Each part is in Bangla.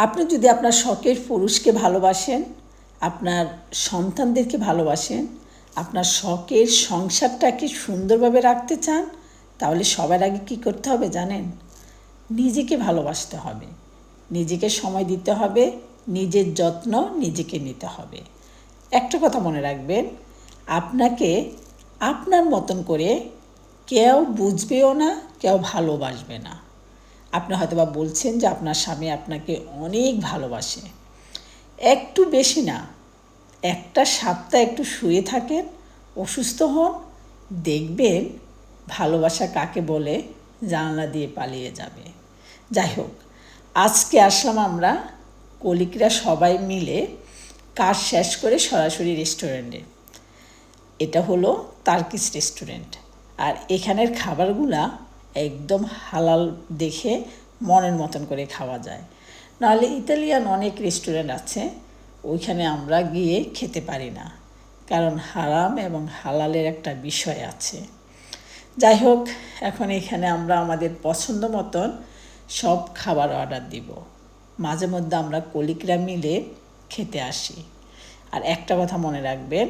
আপনি যদি আপনার শখের পুরুষকে ভালোবাসেন, আপনার সন্তানদেরকে ভালোবাসেন, আপনার শখের সংসারটাকে সুন্দরভাবে রাখতে চান, তাহলে সবার আগে কী করতে হবে জানেন? নিজেকে ভালোবাসতে হবে। নিজেকে সময় দিতে হবে, নিজের যত্ন নিজেকে নিতে হবে। একটা কথা মনে রাখবেন, আপনাকে আপনার মতন করে কেউ বুঝবেও না, কেউ ভালোবাসবে না। আপনি হয়তো বা বলছেন যে আপনার স্বামী আপনাকে অনেক ভালোবাসে। একটু বেশি না, একটা সপ্তাহ একটু শুয়ে থাকেন, অসুস্থ হন, দেখবেন ভালোবাসা কাকে বলে জানলা দিয়ে পালিয়ে যাবে। যাই হোক, আজকে আসলাম আমরা কলিকরা সবাই মিলে কাজ শেষ করে সরাসরি রেস্টুরেন্টে এটা হলো তার্কিস রেস্টুরেন্ট আর এখানের খাবারগুলা একদম হালাল দেখে মনের মতন করে খাওয়া যায়। নাহলে ইতালিয়ান অনেক রেস্টুরেন্ট আছে, ওইখানে আমরা গিয়ে খেতে পারি না। কারণ হারাম এবং হালালের একটা বিষয় আছে। যাই হোক, এখন এখানে আমরা আমাদের পছন্দ মতন সব খাবার অর্ডার দিব। মাঝে মধ্যে আমরা কলিকরা মিলে খেতে আসি। আর একটা কথা মনে রাখবেন,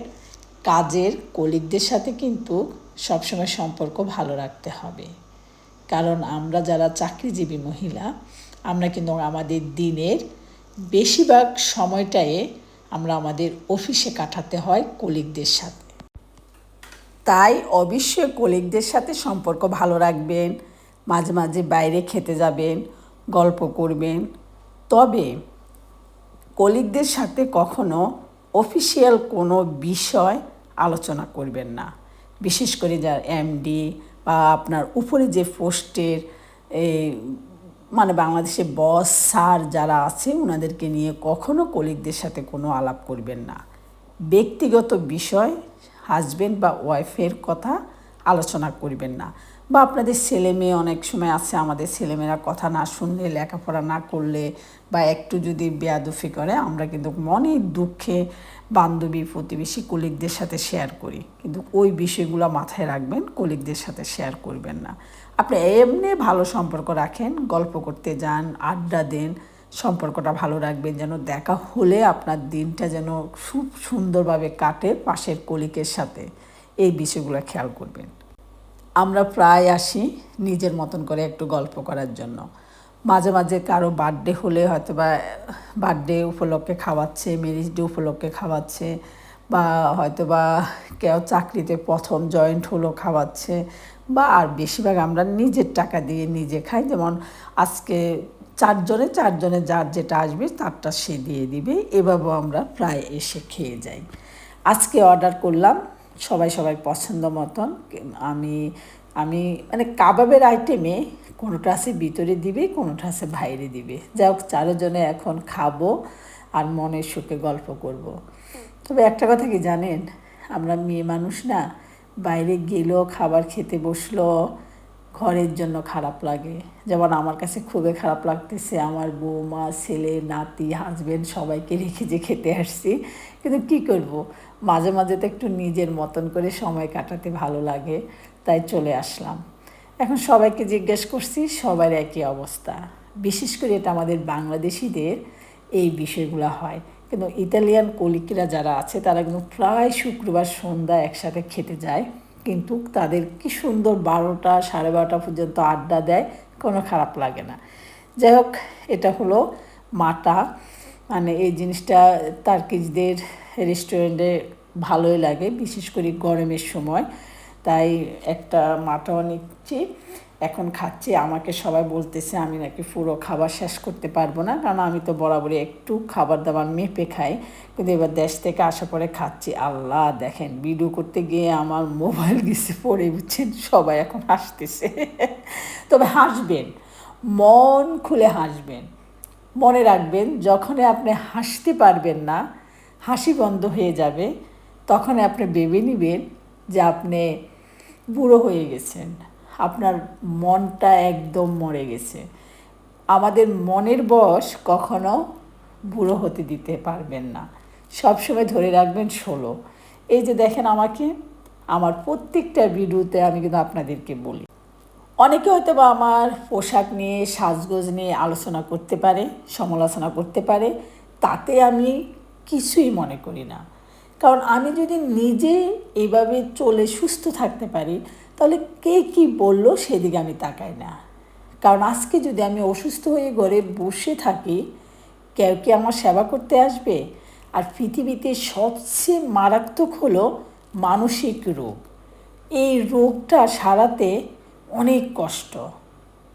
কাজের কলিগদের সাথে কিন্তু সবসময় সম্পর্ক ভালো রাখতে হবে। কারণ আমরা যারা চাকরিজীবী মহিলা, আমরা কিন্তু আমাদের দিনের বেশিরভাগ সময়টায় আমরা আমাদের অফিসে কাটাতে হয় কলিগদের সাথে। তাই অবশ্যই কলিগদের সাথে সম্পর্ক ভালো রাখবেন, মাঝে মাঝে বাইরে খেতে যাবেন, গল্প করবেন। তবে কলিগদের সাথে কখনো অফিসিয়াল কোনো বিষয় আলোচনা করবেন না। বিশেষ করে যার এমডি বা আপনার উপরে যে পোস্টের মানে বাংলাদেশে বস, স্যার যারা আছে ওনাদেরকে নিয়ে কখনো কলিগদের সাথে কোনো আলাপ করবেন না। ব্যক্তিগত বিষয়, হাজবেন্ড বা ওয়াইফের কথা আলোচনা করবেন না। বা আপনাদের ছেলে মেয়ে অনেক সময় আছে, আমাদের ছেলেমেয়েরা কথা না শুনলে, লেখাপড়া না করলে বা একটু যদি বেয়াদুফি করে, আমরা কিন্তু মনের দুঃখে বান্ধবী, প্রতিবেশী, কলিগদের সাথে শেয়ার করি। কিন্তু ওই বিষয়গুলো মাথায় রাখবেন, কলিগদের সাথে শেয়ার করবেন না। আপনি এমনি ভালো সম্পর্ক রাখেন, গল্প করতে যান, আড্ডা দেন, সম্পর্কটা ভালো রাখবেন, যেন দেখা হলে আপনার দিনটা যেন খুব সুন্দরভাবে কাটে পাশের কলিকের সাথে। এই বিষয়গুলো খেয়াল করবেন। আমরা প্রায় আসি নিজের মতন করে একটু গল্প করার জন্য। মাঝে মাঝে কারও বার্থডে হলে হয়তো বা বার্থডে উপলক্ষে খাওয়াচ্ছে ম্যারেজ ডে উপলক্ষে খাওয়াচ্ছে বা হয়তো বা কেউ চাকরিতে প্রথম জয়েন্ট হলো খাওয়াচ্ছে বা আর বেশিরভাগ আমরা নিজের টাকা দিয়ে নিজে খাই। যেমন আজকে চারজনে চারজনে যার যেটা আসবে তারটা সে দিয়ে দিবে। এভাবেও আমরা প্রায় এসে খেয়ে যাই। আজকে অর্ডার করলাম সবাই সবাই পছন্দ মতন। আমি আমি মানে কাবাবের আইটেমে কোনোটা আছে ভিতরে দিবে, কোনোটা আছে বাইরে দিবে। যাই হোক, চারোজনে এখন খাব আর মনের সুখে গল্প করব। তবে একটা কথা কি জানেন? আমরা মেয়ে মানুষ না, বাইরে গেলেও খাবার খেতে বসল ঘরের জন্য খারাপ লাগে। যেমন আমার কাছে খুবই খারাপ লাগতেছে আমার বৌমা, ছেলে, নাতি হাজবেন্ড সবাইকে রেখে যে খেতে আসছি। কিন্তু কি করব? মাঝে মাঝে তো একটু নিজের মতন করে সময় কাটাতে ভালো লাগে, তাই চলে আসলাম। এখন সবাইকে জিজ্ঞেস করছি, সবার একই অবস্থা। বিশেষ করে এটা আমাদের বাংলাদেশিদের এই বিষয়গুলো হয়। কিন্তু ইতালিয়ান কলিকিরা যারা আছে, তারা কিন্তু প্রায় শুক্রবার সন্ধ্যা একসাথে খেতে যায়। কিন্তু তাদের কি সুন্দর বারোটা, সাড়ে বারোটা পর্যন্ত আড্ডা দেয়, কোনো খারাপ লাগে না। যাই হোক, এটা হলো মাটা। মানে এই জিনিসটা তার্কিজদের রেস্টুরেন্টে ভালোই লাগে, বিশেষ করে গরমের সময়। তাই একটা মাটাও নিচ্ছি। এখন খাচ্ছি, আমাকে সবাই বলতেছে, আমি নাকি পুরো খাবার শেষ করতে পারব না, কারণ আমি তো বরাবরই একটু খাবার দাবার মেপে খাই। কিন্তু এবার দেশ থেকে আসা পরে খাচ্ছি। আল্লাহ দেখেন ভিডিও করতে গিয়ে আমার মোবাইল গেছে পড়ে বুঝছেন? সবাই এখন হাসতেছে। তবে হাসবেন, মন খুলে হাসবেন। মনে রাখবেন, যখনই আপনি হাসতে পারবেন না, হাসি বন্ধ হয়ে যাবে তখন আপনি ভেবে নেবেন যে আপনি বুড়ো হয়ে গেছেন। আপনার মনটা একদম মরে গেছে। আমাদের মনের বয়স কখনো বুড়ো হতে দিতে পারবেন না। সবসময় ধরে রাখবেন ষোলো। এই যে দেখেন আমাকে, আমার প্রত্যেকটা ভিডিওতে আমি কিন্তু আপনাদেরকে বলি। অনেকে হয়তো বা আমার পোশাক নিয়ে, সাজগোজ নিয়ে আলোচনা করতে পারে, সমালোচনা করতে পারে, তাতে আমি কিছুই মনে করি না। কারণ আমি যদি নিজে এইভাবে চলে সুস্থ থাকতে পারি তাহলে কে কি বলল সেদিকে আমি তাকাই না। কারণ আজকে যদি আমি অসুস্থ হয়ে ঘরে বসে থাকি, কেউ কি আমার সেবা করতে আসবে? আর পৃথিবীতে সবচেয়ে মারাত্মক হলো মানসিক রোগ। এই রোগটা সারাতে অনেক কষ্ট।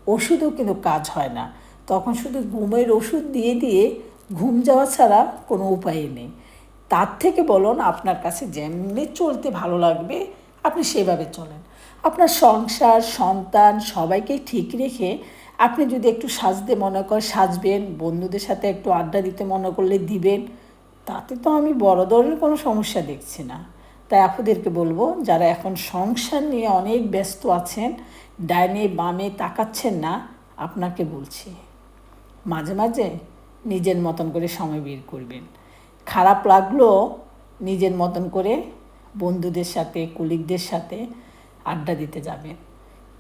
ওষুধও কিন্তু কাজ হয় না। তখন শুধু ঘুমের ওষুধ দিয়ে দিয়ে ঘুম যাওয়া ছাড়া কোনো উপায় নেই। তার থেকে বলুন, আপনার কাছে যেমনি চলতে ভালো লাগবে, আপনি সেভাবে চলেন। আপনার সংসার, সন্তান সবাইকে ঠিক রেখে আপনি যদি একটু সাজতে মনে করেন সাজবেন, বন্ধুদের সাথে একটু আড্ডা দিতে মনে করলে দিবেন, তাতে তো আমি বড় ধরনের কোনো সমস্যা দেখছি না। তাই আপুদেরকে বলব, যারা এখন সংসার নিয়ে অনেক ব্যস্ত আছেন, ডাইনে বামে তাকাচ্ছেন না, আপনাকে বলছি, মাঝে মাঝে নিজের মতন করে সময় বের করবেন। খারাপ লাগল নিজের মতন করে বন্ধুদের সাথে, কলিগদের সাথে আড্ডা দিতে যাবেন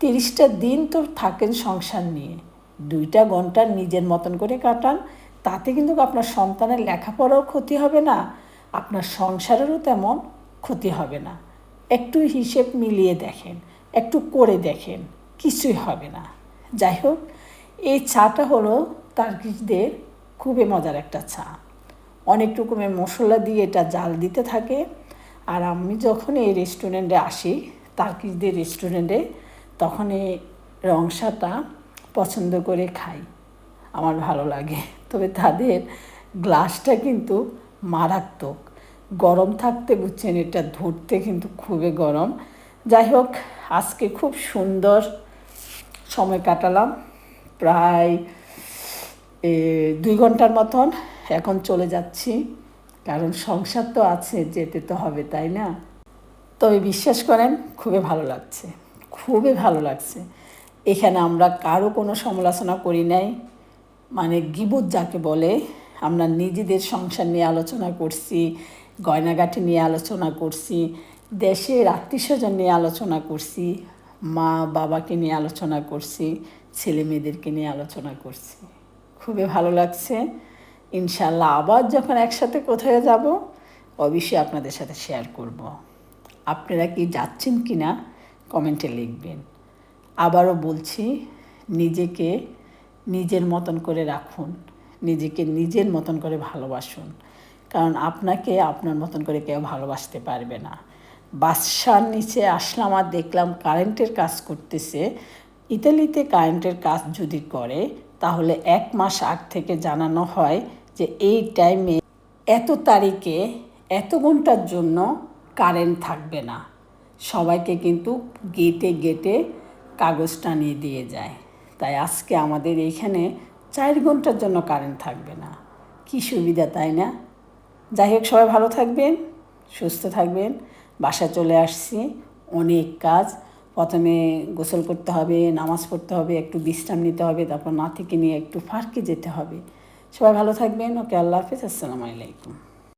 তিরিশটা দিন তো থাকেন সংসার নিয়ে। দুইটা ঘণ্টা নিজের মতন করে কাটান, তাতে কিন্তু আপনার সন্তানের লেখাপড়াও ক্ষতি হবে না, আপনার সংসারেরও তেমন ক্ষতি হবে না। একটু হিসেব মিলিয়ে দেখেন, একটু করে দেখেন, কিছুই হবে না। যাই হোক, এই চাটা হলো তার্কিশদের খুবই মজার একটা চা। অনেক রকমের মশলা দিয়ে এটা জাল দিতে থাকে। আর আমি যখন এই রেস্টুরেন্টে আসি তার্কিশদের রেস্টুরেন্টে তখন এই রংসাটা পছন্দ করে খাই। আমার ভালো লাগে। তবে তাদের গ্লাসটা কিন্তু মারাত্মক। গরম থাকতে বুঝছেন, এটা ধরতে কিন্তু খুবই গরম। যাই হোক, আজকে খুব সুন্দর সময় কাটালাম। প্রায় দুই ঘণ্টার মতন এখন চলে যাচ্ছি। কারণ সংসার তো আছে, যেতে তো হবে, তাই না? তবে বিশ্বাস করেন, খুবই ভালো লাগছে। খুবই ভালো লাগছে। এখানে আমরা কারও কোনো সমালোচনা করি নাই। মানে গিবুত যাকে বলে, আমরা নিজেদের সংসার নিয়ে আলোচনা করছি, গয়নাগাটি নিয়ে আলোচনা করছি, দেশের আত্মীয় স্বজন নিয়ে আলোচনা করছি, মা বাবাকে নিয়ে আলোচনা করছি, ছেলে মেয়েদেরকে নিয়ে আলোচনা করছি। খুবই ভালো লাগছে। ইনশাল্লাহ আবার যখন একসাথে কোথায় যাব, অবশ্যই আপনাদের সাথে শেয়ার করব। আপনারা কি যাচ্ছেন কি না কমেন্টে লিখবেন। আবারও বলছি, নিজেকে নিজের মতন করে রাখুন, নিজেকে নিজের মতন করে ভালোবাসুন, কারণ আপনাকে আপনার মতন করে কেউ ভালোবাসতে পারবে না। বাসার নিচে আসলাম আর দেখলাম কারেন্টের কাজ করতেছে। ইতালিতে কারেন্টের কাজ যদি করে, তাহলে এক মাস আগ থেকে জানানো হয় যে এই টাইমে, এত তারিখে, এত ঘণ্টার জন্য কারেন্ট থাকবে না। সবাইকে কিন্তু গেটে গেটে কাগজ টানিয়ে দিয়ে যায়। তাই আজকে আমাদের এইখানে চার ঘণ্টার জন্য কারেন্ট থাকবে না। কি সুবিধা, তাই না? যাই হোক, সবাই ভালো থাকবেন, সুস্থ থাকবেন। বাসা চলে আসছি, অনেক কাজ। প্রথমে গোসল করতে হবে, নামাজ পড়তে হবে, একটু বিশ্রাম নিতে হবে, তারপর নাতিকে নিয়ে একটু ফার্কে যেতে হবে। সবাই ভালো থাকবেন, ওকে আল্লাহ হাফিজ, আসসালামু আলাইকুম।